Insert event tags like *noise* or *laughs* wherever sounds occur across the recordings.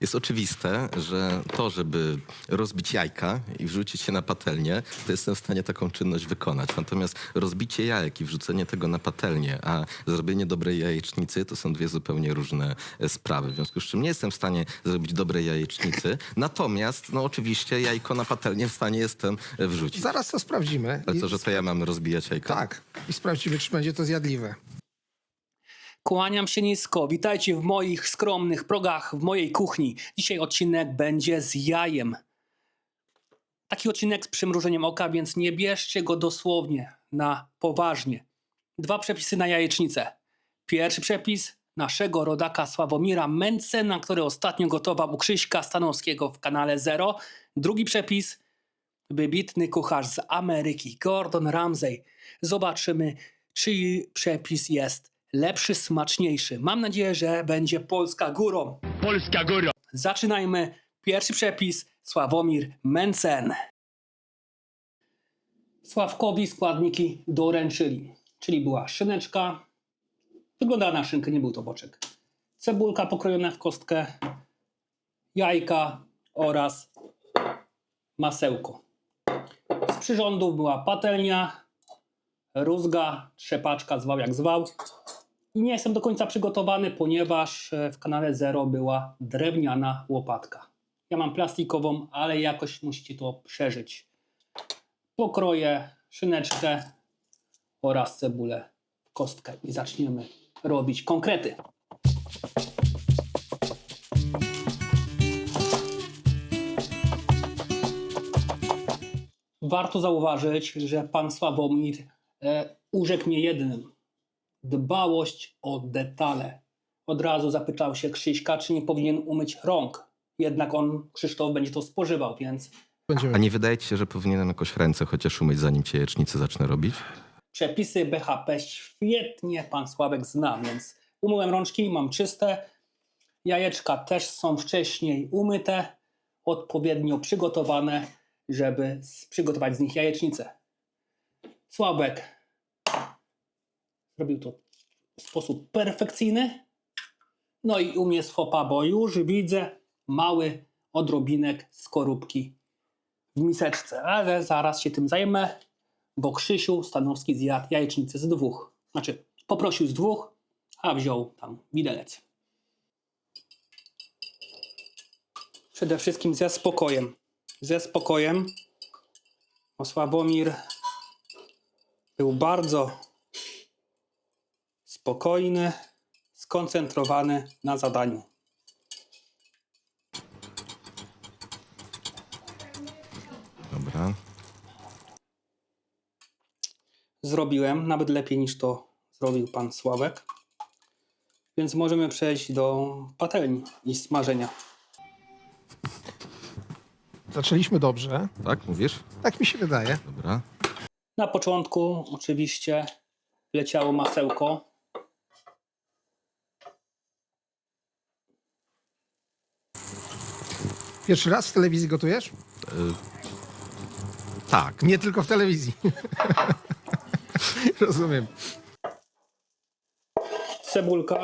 Jest oczywiste, że to, żeby rozbić jajka i wrzucić je na patelnię, to jestem w stanie taką czynność wykonać. Natomiast rozbicie jajek i wrzucenie tego na patelnię, a zrobienie dobrej jajecznicy to są dwie zupełnie różne e, sprawy. W związku z czym nie jestem w stanie zrobić dobrej jajecznicy. Natomiast, no oczywiście, jajko na patelnię w stanie jestem e, wrzucić. Zaraz to sprawdzimy. Ale to, że to ja mam rozbijać jajka? Tak. I sprawdzimy, czy będzie to zjadliwe. Kłaniam się nisko. Witajcie w moich skromnych progach, w mojej kuchni. Dzisiaj odcinek będzie z jajem. Taki odcinek z przymrużeniem oka, więc nie bierzcie go dosłownie, na poważnie. Dwa przepisy na jajecznicę. Pierwszy przepis naszego rodaka Sławomira Mencena, który ostatnio gotował u Krzyśka Stanowskiego w kanale Zero. Drugi przepis wybitny kucharz z Ameryki, Gordon Ramsay. Zobaczymy, czyj przepis jest lepszy, smaczniejszy. Mam nadzieję, że będzie Polska górą. Polska góra. Zaczynajmy. Pierwszy przepis Sławomir Mencen. Sławkowi składniki doręczyli, czyli była szyneczka, wyglądała na szynkę, nie był to boczek, cebulka pokrojona w kostkę, jajka oraz masełko. Z przyrządów była patelnia, rózga, trzepaczka, zwał jak zwał. I nie jestem do końca przygotowany, ponieważ e, w kanale Zero była drewniana łopatka. Ja mam plastikową, ale jakoś musicie to przeżyć. Pokroję szyneczkę oraz cebulę w kostkę i zaczniemy robić konkrety. Warto zauważyć, że pan Sławomir e, urzekł mnie jednym. Dbałość o detale. Od razu zapytał się Krzyśka, czy nie powinien umyć rąk. Jednak on, Krzysztof, będzie to spożywał, więc Będziemy. A nie wydaje ci się, że powinienem jakoś ręce chociaż umyć, zanim cię jajecznicę zacznę robić? przepisy BHP świetnie pan Sławek zna, więc umyłem rączki, mam czyste. Jajeczka też są wcześniej umyte, odpowiednio przygotowane, żeby przygotować z nich jajecznicę. Sławek zrobił to w sposób perfekcyjny. No i u mnie z fopa, bo już widzę mały odrobinek skorupki w miseczce, ale zaraz się tym zajmę bo Krzysiu Stanowski zjadł jajecznicę z dwóch. Znaczy, poprosił z dwóch, a wziął tam widelec. Przede wszystkim ze spokojem. Ze spokojem. Bo był bardzo spokojny, skoncentrowany na zadaniu. Dobra. zrobiłem, nawet lepiej niż to zrobił pan Sławek. Więc możemy przejść do patelni i smażenia. Zaczęliśmy dobrze. Tak, mówisz? Tak mi się wydaje. Dobra. Na początku oczywiście leciało masełko. Pierwszy raz w telewizji gotujesz? Tak. Nie tylko w telewizji. *laughs* Rozumiem. Cebulka.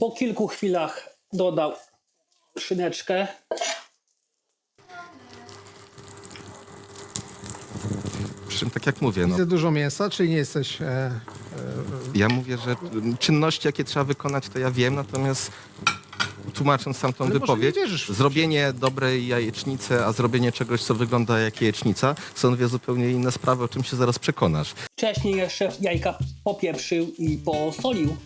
Po kilku chwilach dodał szyneczkę. Przy czym tak jak mówię, no, Widzę dużo mięsa, czyli nie jesteś... E, ja mówię, że czynności, jakie trzeba wykonać, to ja wiem, natomiast tłumacząc sam tą Ale może wypowiedź, nie wierzysz w- zrobienie dobrej jajecznicy, a zrobienie czegoś, co wygląda jak jajecznica, są dwie zupełnie inne sprawy, o czym się zaraz przekonasz. Wcześniej jeszcze jajka popieprzył i posolił.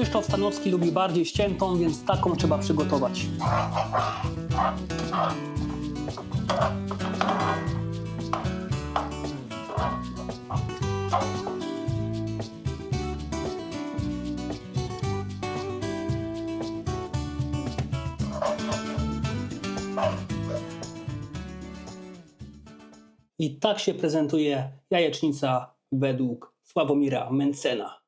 Krzysztof Stanowski lubi bardziej ściętą, więc taką trzeba przygotować. I tak się prezentuje jajecznica według Sławomira Mencena.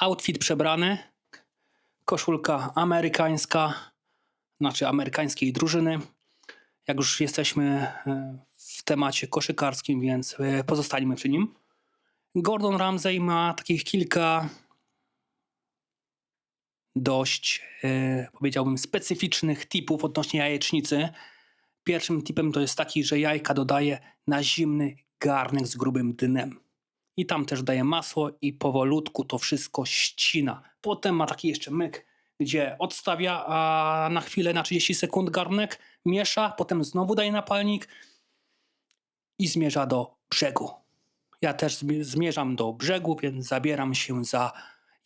Outfit przebrany, koszulka amerykańska, znaczy amerykańskiej drużyny. Jak już jesteśmy e, w temacie koszykarskim, więc e, pozostańmy przy nim. Gordon Ramsay ma takich kilka dość, e, powiedziałbym, specyficznych tipów odnośnie jajecznicy. Pierwszym tipem to jest taki, że jajka dodaje na zimny garnek z grubym dnem. I tam też daje masło i powolutku to wszystko ścina. Potem ma taki jeszcze myk, gdzie odstawia a na chwilę na 30 sekund garnek, miesza, potem znowu daje napalnik i zmierza do brzegu. Ja też zmi- zmierzam do brzegu, więc zabieram się za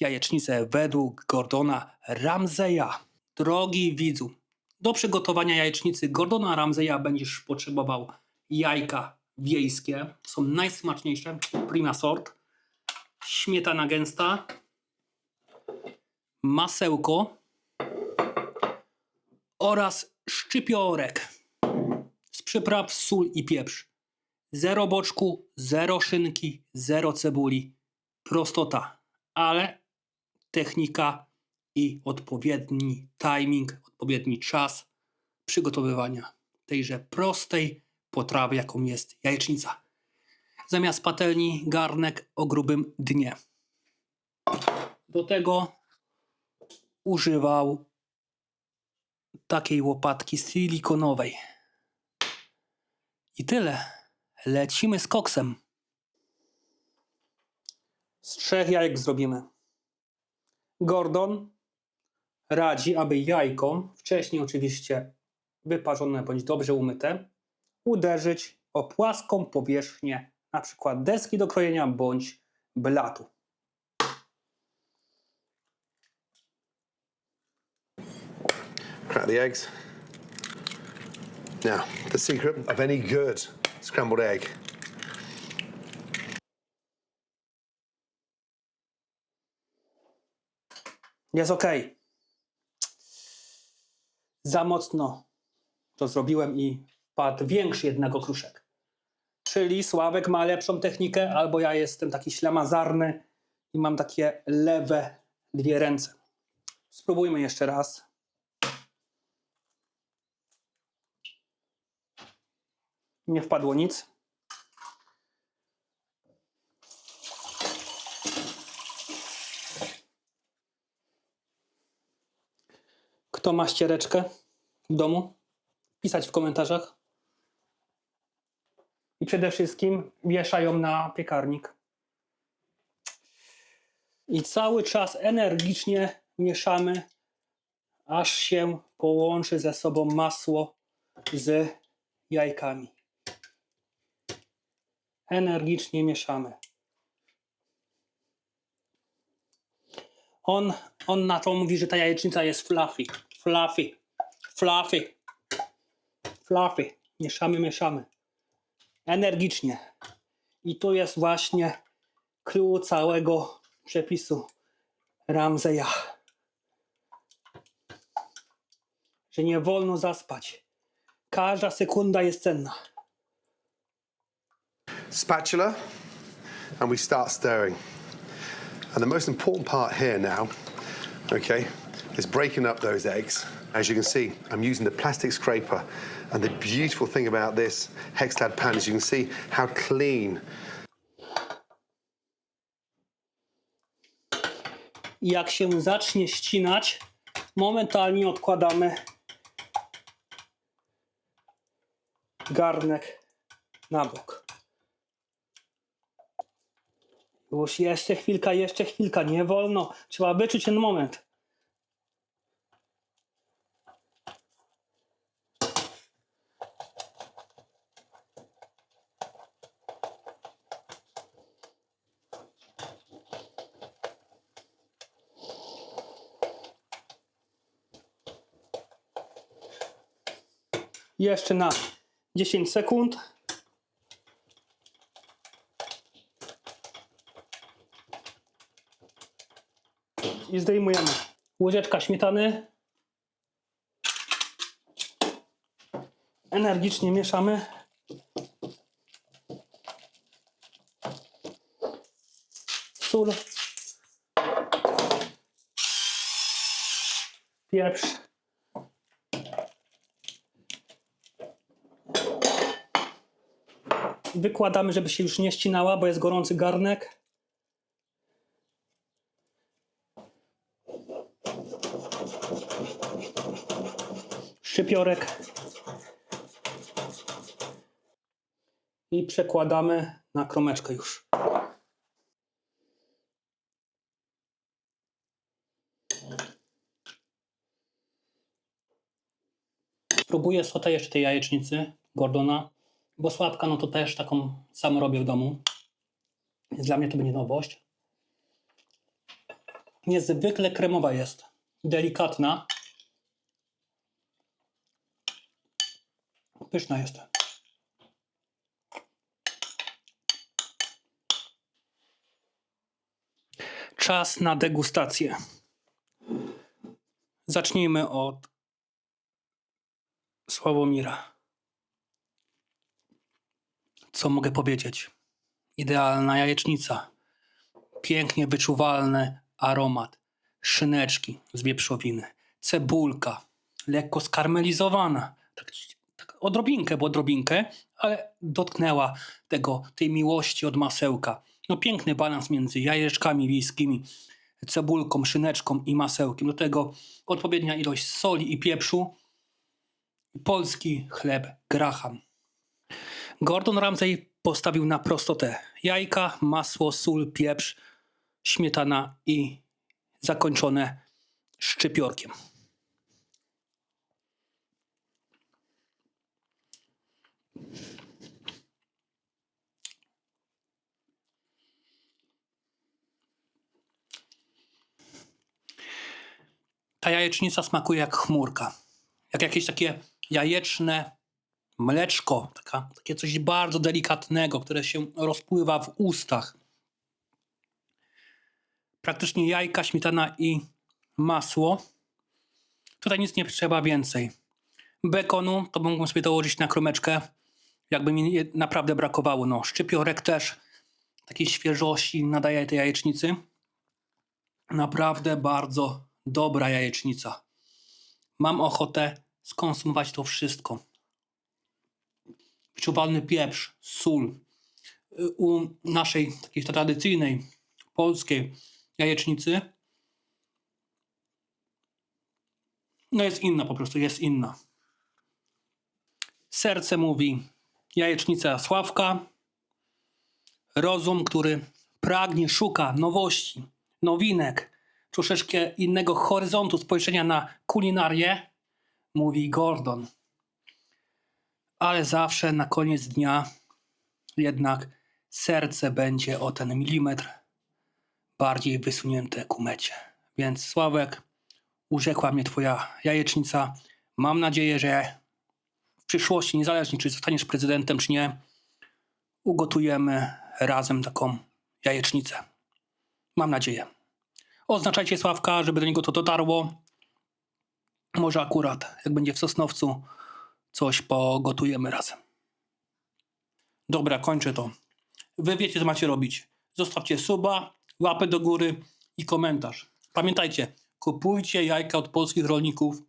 jajecznicę według Gordona Ramseya. Drogi widzu, do przygotowania jajecznicy Gordona Ramseya będziesz potrzebował jajka wiejskie, są najsmaczniejsze, prima sort, śmietana gęsta, masełko. Oraz szczypiorek. Z przypraw sól i pieprz. Zero boczku, zero szynki, zero cebuli. Prostota, ale technika i odpowiedni timing, odpowiedni czas przygotowywania tejże prostej potrawy, jaką jest jajecznica. Zamiast patelni garnek o grubym dnie. Do tego używał takiej łopatki silikonowej. I tyle. Lecimy z koksem. Z trzech jajek zrobimy. Gordon radzi, aby jajko, wcześniej oczywiście wyparzone bądź dobrze umyte, uderzyć o płaską powierzchnię, na przykład deski do krojenia bądź blatu. Crack the eggs. Now, the secret of any good scrambled egg. Jest ok. Za mocno to zrobiłem i wpadł większy jednak okruszek. Czyli Sławek ma lepszą technikę, albo ja jestem taki ślamazarny i mam takie lewe dwie ręce. Spróbujmy jeszcze raz. Nie wpadło nic. Kto ma ściereczkę w domu? Pisać w komentarzach. I przede wszystkim wieszają na piekarnik. I cały czas energicznie mieszamy, aż się połączy ze sobą masło z jajkami. Energicznie mieszamy. On, on na to mówi, że ta jajecznica jest fluffy. Fluffy. Fluffy. Fluffy. Mieszamy, mieszamy. Energicznie. I tu jest właśnie clue całego przepisu Ramseya. Że nie wolno zaspać. Każda sekunda jest cenna. Spatula, and we start stirring. And the most important part here now, okay, is breaking up those eggs. As you can see, I'm using the plastic scraper. And the beautiful thing about this Hextad pan is you can see how clean jak się zacznie ścinać, momentalnie odkładamy garnek na bok. Już jeszcze chwilka, jeszcze chwilka, nie wolno. Trzeba wyczuć ten moment. Jeszcze na 10 sekund. I zdejmujemy. Łyżeczka śmietany. energicznie mieszamy. Sól. Pieprz. Wykładamy, żeby się już nie ścinała, bo jest gorący garnek. Szczypiorek. I przekładamy na kromeczkę już. Spróbuję sotę jeszcze tej jajecznicy Gordona, bo słabka no to też taką sam robię w domu. Więc dla mnie to będzie nowość. Niezwykle kremowa jest. Delikatna. Pyszna jest. Czas na degustację. Zacznijmy od Sławomira. Co mogę powiedzieć? Idealna jajecznica. Pięknie wyczuwalny aromat. Szyneczki z wieprzowiny. Cebulka. Lekko skarmelizowana. Tak, tak odrobinkę, bo odrobinkę, ale dotknęła tego, tej miłości od masełka. No piękny balans między jajeczkami wiejskimi, cebulką, szyneczką i masełkiem. Do tego odpowiednia ilość soli i pieprzu. Polski chleb graham. Gordon Ramsay postawił na prostotę. Jajka, masło, sól, pieprz, śmietana i zakończone szczypiorkiem. Ta jajecznica smakuje jak chmurka. Jak jakieś takie jajeczne mleczko, taka, takie coś bardzo delikatnego, które się rozpływa w ustach. Praktycznie jajka, śmietana i masło. Tutaj nic nie trzeba więcej. Bekonu to mógłbym sobie dołożyć na kromeczkę, jakby mi naprawdę brakowało. No, szczypiorek też takiej świeżości nadaje tej jajecznicy. Naprawdę bardzo dobra jajecznica. Mam ochotę skonsumować to wszystko. Wyczuwalny pieprz, sól. Y, U naszej takiej tradycyjnej polskiej jajecznicy no jest inna po prostu, jest inna. Serce mówi jajecznica Sławka. Rozum, który pragnie, szuka nowości, nowinek, troszeczkę innego horyzontu spojrzenia na kulinarię, mówi Gordon. Ale zawsze na koniec dnia jednak serce będzie o ten milimetr bardziej wysunięte ku mecie. Więc Sławek, urzekła mnie twoja jajecznica. Mam nadzieję, że w przyszłości, niezależnie czy zostaniesz prezydentem, czy nie, ugotujemy razem taką jajecznicę. Mam nadzieję. Oznaczajcie Sławka, żeby do niego to dotarło. Może akurat, jak będzie w Sosnowcu, coś pogotujemy razem. Dobra, kończę to. Wy wiecie, co macie robić. Zostawcie suba, łapę do góry i komentarz. Pamiętajcie, kupujcie jajka od polskich rolników.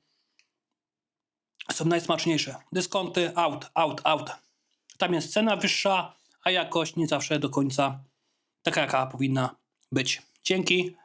Są najsmaczniejsze. Dyskonty out, out, out. Tam jest cena wyższa, a jakość nie zawsze do końca taka, jaka powinna być. Dzięki,